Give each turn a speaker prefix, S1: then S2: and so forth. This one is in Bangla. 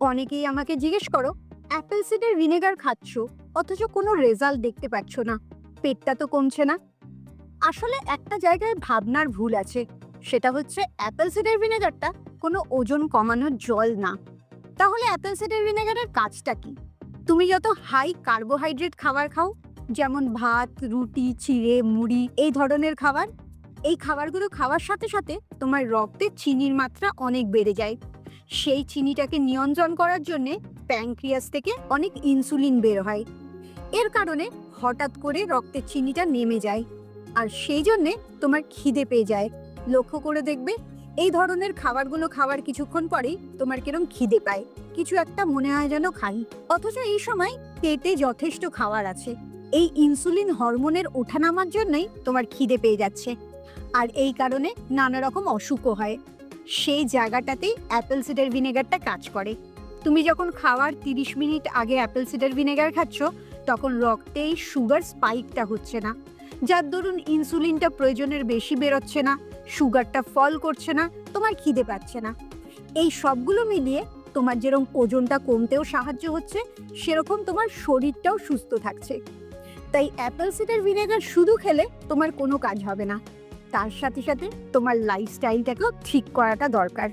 S1: অনেকেই আমাকে জিজ্ঞেস করো, অ্যাপেল সিডের ভিনেগার খাচ্ছ, অথচ কোনো রেজাল্ট দেখতে পাচ্ছ না, পেটটা তো কমছে না? আসলে একটা জায়গায় ভাবনার ভুল আছে, সেটা হচ্ছে অ্যাপেল সিডার ভিনেগারটা কোনো ওজন কমানোর জল না। তাহলে অ্যাপেল সিডার ভিনেগারের কাজটা কি? তুমি যত হাই কার্বোহাইড্রেট খাবার খাও, যেমন ভাত, রুটি, চিড়ে, মুড়ি, এই ধরনের খাবার, এই খাবারগুলো খাওয়ার সাথে সাথে তোমার রক্তে চিনির মাত্রা অনেক বেড়ে যায়। সেই চিনিটাকে নিয়ন্ত্রণ করার জন্যে প্যানক্রিয়াস থেকে অনেক ইনসুলিন বের হয়। এর কারণে হঠাৎ করে রক্তের চিনিটা নেমে যায়। আর সেই জন্যে তোমার খিদে পেয়ে যায়। লক্ষ্য করে দেখবে এই ধরনের খাবারগুলো খাওয়ার কিছুক্ষণ পরেই তোমার কিরম খিদে পায়। কিছু একটা মনে হয় যেন খাই। অথচ এই সময় পেটে যথেষ্ট খাবার আছে। এই ইনসুলিন হরমোনের ওঠানামার জন্যই তোমার খিদে পেয়ে যাচ্ছে। আর এই কারণে নানা রকম অসুখও হয়। সেই জায়গাটাতেই অ্যাপেল সিডার ভিনেগারটা কাজ করে। তুমি যখন খাওয়ার তিরিশ মিনিট আগে অ্যাপেল সিডার ভিনেগার খাচ্ছ, তখন রক্তে এই সুগার স্পাইকটা হচ্ছে না। যার দরুন ইনসুলিনটা প্রয়োজনের বেশি বেরোচ্ছে না সুগারটা ফল করছে না, তোমার খিদে পাচ্ছে না। এই সবগুলো মিলিয়ে তোমার যেরকম ওজনটা কমতেও সাহায্য হচ্ছে, সেরকম তোমার শরীরটাও সুস্থ থাকছে। তাই অ্যাপেল সিডার ভিনেগার শুধু খেলে তোমার কোনো কাজ হবে না। তার সাথে সাথে তোমার লাইফস্টাইলটাকেও ঠিক করাটা দরকার।